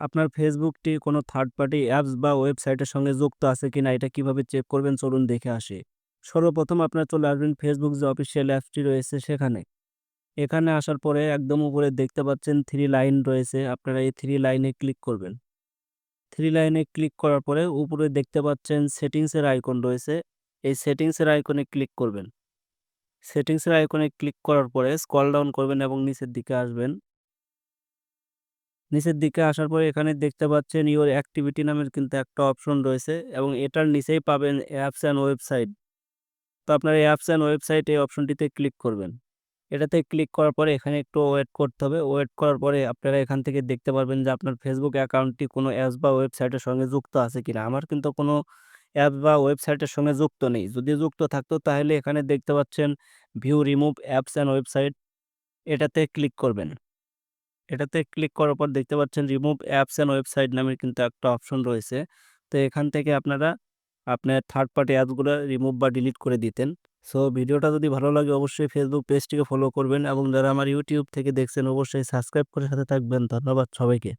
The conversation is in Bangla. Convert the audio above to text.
আপনার ফেসবুকটি কোনো থার্ড পার্টি অ্যাপস বা ওয়েবসাইটের সঙ্গে যুক্ত আছে কিনা এটা কীভাবে চেক করবেন চলুন দেখে আসি। সর্বপ্রথম আপনার চলে আসবেন ফেসবুক যে অফিসিয়াল অ্যাপসটি রয়েছে সেখানে। এখানে আসার পরে একদম উপরে দেখতে পাচ্ছেন থ্রি লাইন রয়েছে, আপনারা এই থ্রি লাইনে ক্লিক করবেন। থ্রি লাইনে ক্লিক করার পরে উপরে দেখতে পাচ্ছেন সেটিংসের আইকন রয়েছে, এই সেটিংসের আইকনে ক্লিক করবেন। সেটিংসের আইকনে ক্লিক করার পরে স্কল ডাউন করবেন এবং নিচের দিকে আসবেন। নিচের দিকে আসার পরে এখানে দেখতে পাচ্ছেন ইওর অ্যাক্টিভিটি নামের কিন্তু একটা অপশন রয়েছে এবং এটার নিচেই পাবেন অ্যাপস অ্যান্ড ওয়েবসাইট তো আপনার অ্যাপস অ্যান্ড ওয়েবসাইট এই অপশনটিতে ক্লিক করবেন। এটাতে ক্লিক করার পরে এখানে একটু ওয়েট করতে হবে। ওয়েট করার পরে আপনারা এখান থেকে দেখতে পারবেন যে আপনার ফেসবুক অ্যাকাউন্টটি কোনো অ্যাপস বা ওয়েবসাইটের সঙ্গে যুক্ত আছে কিনা। আমার কিন্তু কোনো অ্যাপ বা ওয়েবসাইটের সঙ্গে যুক্ত নেই। যদি যুক্ত থাকতো তাহলে এখানে দেখতে পাচ্ছেন view remove apps and website এটাতে ক্লিক করবেন। এটাতে ক্লিক করার পর দেখতে পাচ্ছেন রিমুভ অ্যাপস অ্যান্ড ওয়েবসাইট নামের কিন্তু একটা অপশন রয়েছে। তো এখান থেকে আপনারা আপনার থার্ড পার্টি অ্যাপসগুলো রিমুভ বা ডিলিট করে দিতেন। সো ভিডিওটা যদি ভালো লাগে অবশ্যই ফেসবুক পেজটিকে ফলো করবেন এবং যারা আমার ইউটিউব থেকে দেখছেন অবশ্যই সাবস্ক্রাইব করে সাথে থাকবেন। ধন্যবাদ সবাইকে।